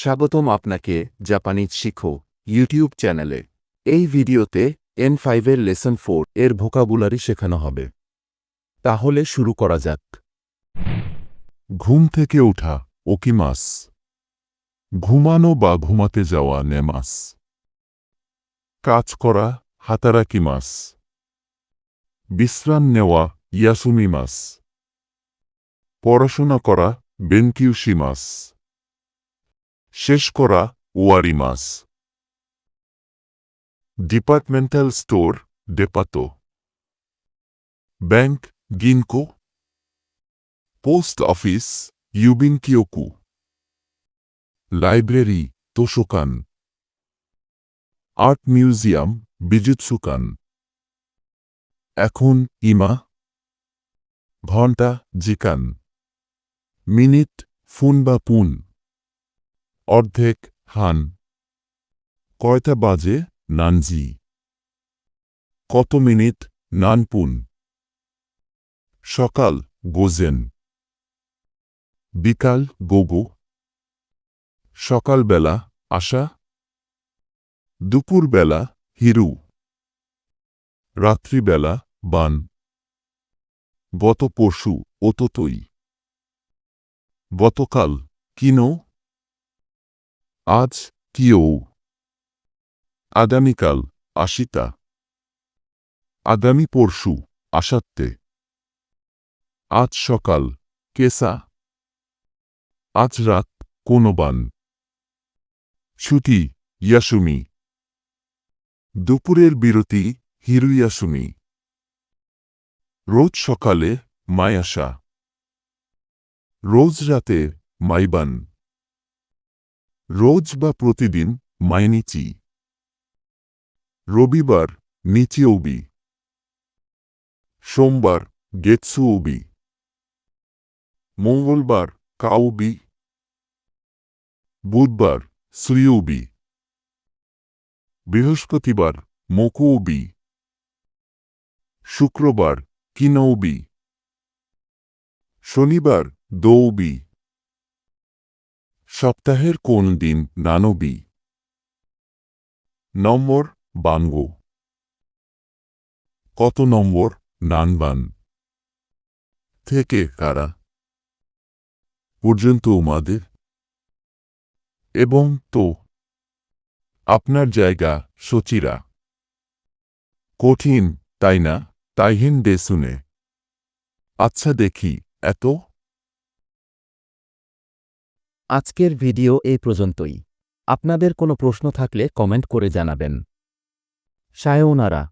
স্বাগতম আপনাকে জাপানিজ শিখো ইউটিউব চ্যানেলে। এই ভিডিওতে এন ফাইভের লেসন ফোর এর ভোকাবুলারি শেখানো হবে। তাহলে শুরু করা যাক। ঘুম থেকে ওঠা ওকিমাস ঘুমানো বা ঘুমাতে যাওয়া নেমাস কাজ করা হাতারাকিমাস বিশ্রাম নেওয়া ইয়াসুমিমাস পড়াশোনা করা বেনকিউশিমাস শেষ করা ওয়ারিমাস ডিপার্টমেন্টাল স্টোর, ডেপাতো। ব্যাংক, গিনকো। পোস্ট অফিস ইউবিন ইউবিনকিওকু। লাইব্রেরি তোষোকান আর্ট মিউজিয়াম, বিজুৎসুকান। এখন, ইমা। ঘণ্টা, জিকান। মিনিট ফুন বা পুন। অর্ধেক হান। কয়টা বাজে, নানজি? কত মিনিট, নানপুন? সকাল, গোজেন। বিকাল, গোগো। সকালবেলা, আশা। দুপুরবেলা, হিরু। রাত্রিবেলা, বান। গত পরশু, ওততই। গতকাল, কিনো? আজ কিও আগামীকাল আশিতা। আগামী পরশু আসাত্তে আজ সকাল, কেসা। আজ রাত, কোনবান। ছুটি ইয়াসুমি। দুপুরের বিরতি, হিরুয়াসুমি। রোজ সকালে মায়াসা রোজ রাতে, মাইবান। রোজ বা প্রতিদিন মাইনিচি রবিবার নিচিওবি সোমবার গেতসুওবি মঙ্গলবার কাউবি বুধবার সুইউবি বৃহস্পতিবার মোকৌবি শুক্রবার কিনৌবি শনিবার দৌবি সপ্তাহের কোন দিন নানবি নম্বর, বানগো। কত নম্বর? নানবান। থেকে কারা? পর্যন্ত উমাদের। এবং তো, আপনার জায়গা সচিরা। কঠিন, তাই না? তাইহিন শুনে। আচ্ছা দেখি, এত? আজকের ভিডিও এ পর্যন্তই। আপনাদের কোনো প্রশ্ন থাকলে কমেন্ট করে জানাবেন। সায়ওনারা।